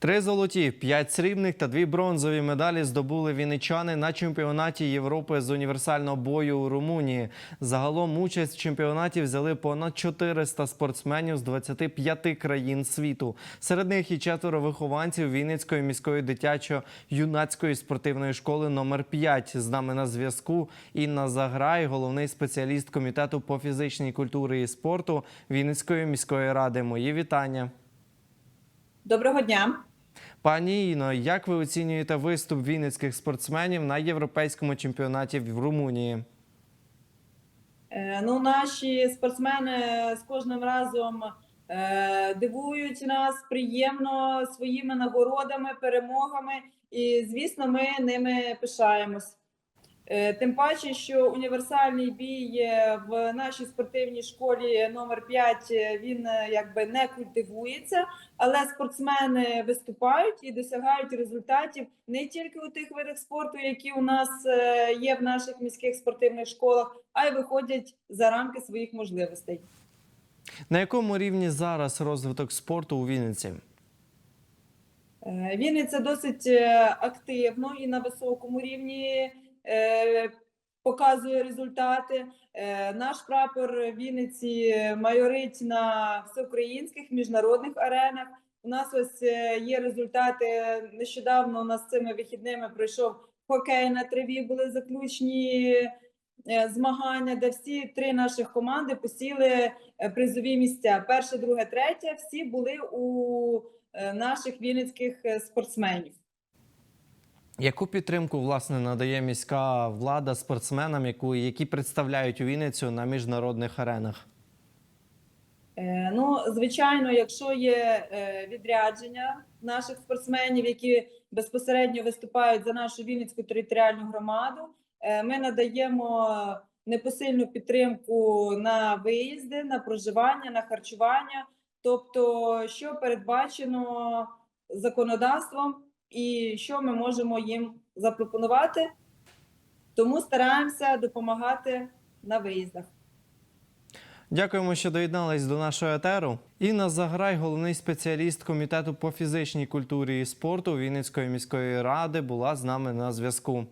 Три золоті, п'ять срібних та дві бронзові медалі здобули вінничани на чемпіонаті Європи з універсального бою у Румунії. Загалом участь в чемпіонаті взяли понад 400 спортсменів з 25 країн світу. Серед них і четверо вихованців Вінницької міської дитячо-юнацької спортивної школи номер 5 З нами на зв'язку Інна Заграй, головний спеціаліст комітету по фізичній культурі і спорту Вінницької міської ради. Мої вітання. Доброго дня. Пані Іно, як ви оцінюєте виступ вінницьких спортсменів на європейському чемпіонаті в Румунії? Е, Ну, наші спортсмени з кожним разом е, дивують нас приємно своїми нагородами, перемогами, і звісно, ми ними пишаємось. Е, Тим паче, що універсальний бій в нашій спортивній школі номер 5 е, він е, якби не культивується, але спортсмени виступають і досягають результатів не тільки у тих видах спорту, які у нас є в наших міських спортивних школах, а й виходять за рамки своїх можливостей. На якому рівні зараз розвиток спорту у Вінниці? Вінниця досить активно і на високому рівні показує результати. Е, Наш прапор Вінниці майорить на всеукраїнських міжнародних аренах. У нас ось е, є результати. Нещодавно у нас цими вихідними пройшов хокей на траві. Були заключні е, змагання, де всі три наших команди посіли е, призові місця. Перше, друге, третє. Всі були у е, наших вінницьких е, спортсменів. Яку підтримку власне надає міська влада спортсменам, які представляють Вінницю на міжнародних аренах? Е, Ну, звичайно, якщо є е, відрядження наших спортсменів, які безпосередньо виступають за нашу Вінницьку територіальну громаду, е, ми надаємо непосильну підтримку на виїзди, на проживання, на харчування, тобто, що передбачено законодавством і що ми можемо їм запропонувати. Тому стараємося допомагати на виїздах. Дякуємо, що доєднались до нашого етеру. Інна Заграй, головний спеціаліст комітету по фізичній культурі і спорту Вінницької міської ради, була з нами на зв'язку.